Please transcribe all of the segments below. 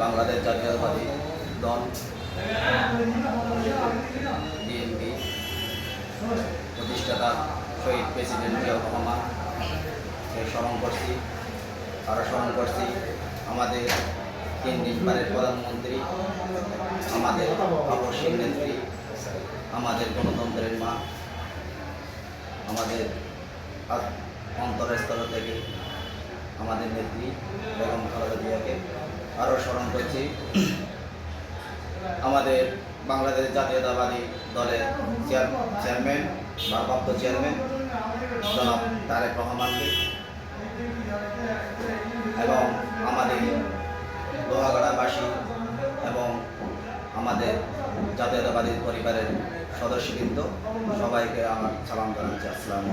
বাংলাদেশ জাতীয়তাবাদী দল বিএনপি প্রতিষ্ঠাতা শহীদ প্রেসিডেন্ট জিয়াউর রহমান স্মরণ করছি আরও স্মরণ করছি আমাদের তিন দিনবারের প্রধানমন্ত্রী, আমাদের আবশ্যিক নেত্রী, আমাদের গণতন্ত্রের মা, আমাদের অন্তরের স্তর থেকে আমাদের নেত্রী আরও স্মরণ করছি। আমাদের বাংলাদেশ জাতীয়তাবাদী দলের চেয়ার, চেয়ারম্যান, ভারপ্রাপ্ত চেয়ারম্যান জনাব তারেক রহমানকে এবং আমাদের লোহাগড়াবাসী এবং আমাদের জাতীয়তাবাদী পরিবারের সদস্যবৃন্দ সবাইকে আমার সালাম জানাচ্ছি। আসসালামু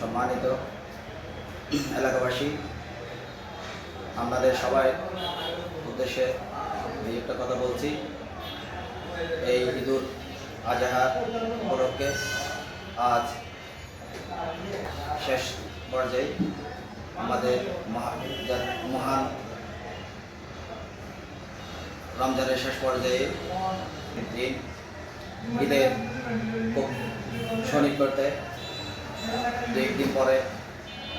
সম্মানিত এলাকাবাসী আপনাদের সবাই উদ্দেশ্যে এই একটা কথা বলছি। এই ঈদুল আজহার উপলক্ষে আজ শেষ পর্যায়ে আমাদের মহা- মহান রমজানের শেষ পর্যায়ে দিন ঈদের সনিকটে দু একদিন পরে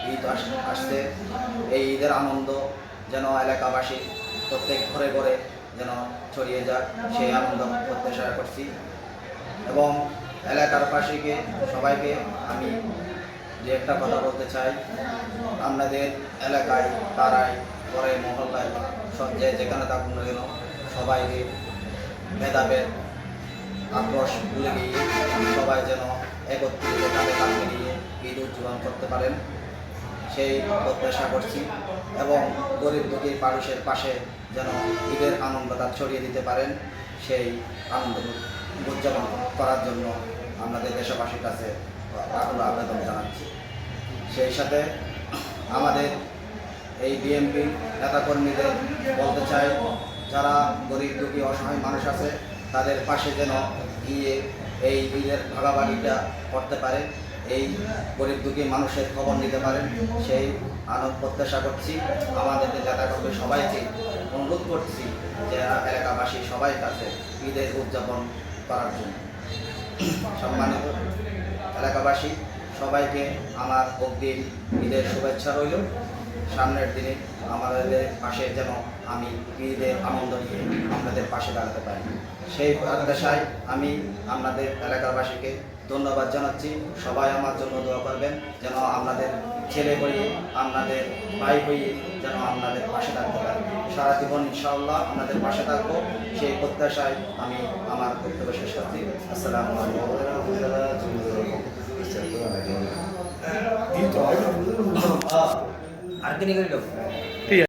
ঈদ আস- আসছে। এই ঈদের আনন্দ যেন এলাকাবাসী প্রত্যেক ঘরে ঘরে যেন ছড়িয়ে যাক, সেই আনন্দ প্রত্যাশা করছি। এবং এলাকার পাশিকে সবাইকে আমি যে একটা কথা বলতে চাই, আপনাদের এলাকায়, পাড়ায়, ঘরে, মহল্লায় সব যে যেখানে থাকুন না কেন, সবাইকে ভেদাভেদ আক্রোশ ভুলে গিয়ে সবাই যেন একত্রিত কাঁধে কাঁধ মিলিয়ে ঈদ উদযাপন করতে পারেন। সেই প্রত্যাশা করছি এবং গরিব দুঃখী মানুষের পাশে যেন ঈদের আনন্দটা ছড়িয়ে দিতে পারেন, সেই আনন্দ উদযাপন করার জন্য আমাদের দেশবাসীর কাছে আকুল আবেদন জানাচ্ছি। সেই সাথে আমাদের এই বিএনপি নেতাকর্মীদের বলতে চাই, যারা গরিব দুঃখী অসহায় মানুষ আছে, তাদের পাশে যেন গিয়ে এই ঈদের ভাগাভাগিটা করতে পারে। এই গরিব দুঃখী মানুষের খবর নিতে পারেন। সেই আনন্দ প্রত্যাশা করছি। আমাদের নেতাকর্মী সবাইকে অনুরোধ করছি যে এলাকাবাসী সবাই কাছে ঈদের উদযাপন করার জন্য। সম্মানিত এলাকাবাসী, সবাইকে আমার অগ্রিম ঈদের শুভেচ্ছা রইল। সামনের দিনে আমাদের পাশে যেন আমি ঈদের আনন্দ নিয়ে আপনাদের পাশে দাঁড়াতে পারি। সেই প্রত্যাশায় আমি আপনাদের এলাকাবাসীকে ধন্যবাদ জানাচ্ছি। সবাই আমার জন্য দোয়া করবেন যেন আপনাদের ছেলে হয়ে, আপনাদের ভাই হয়ে যেন আপনাদের পাশে থাকতে পারি। সারা জীবন ইনশাআল্লাহ আপনাদের পাশে থাকব। সেই প্রত্যাশায় আমি আমার বক্তব্য শেষ করছি। আসসালামু আলাইকুম। அக்னிகள்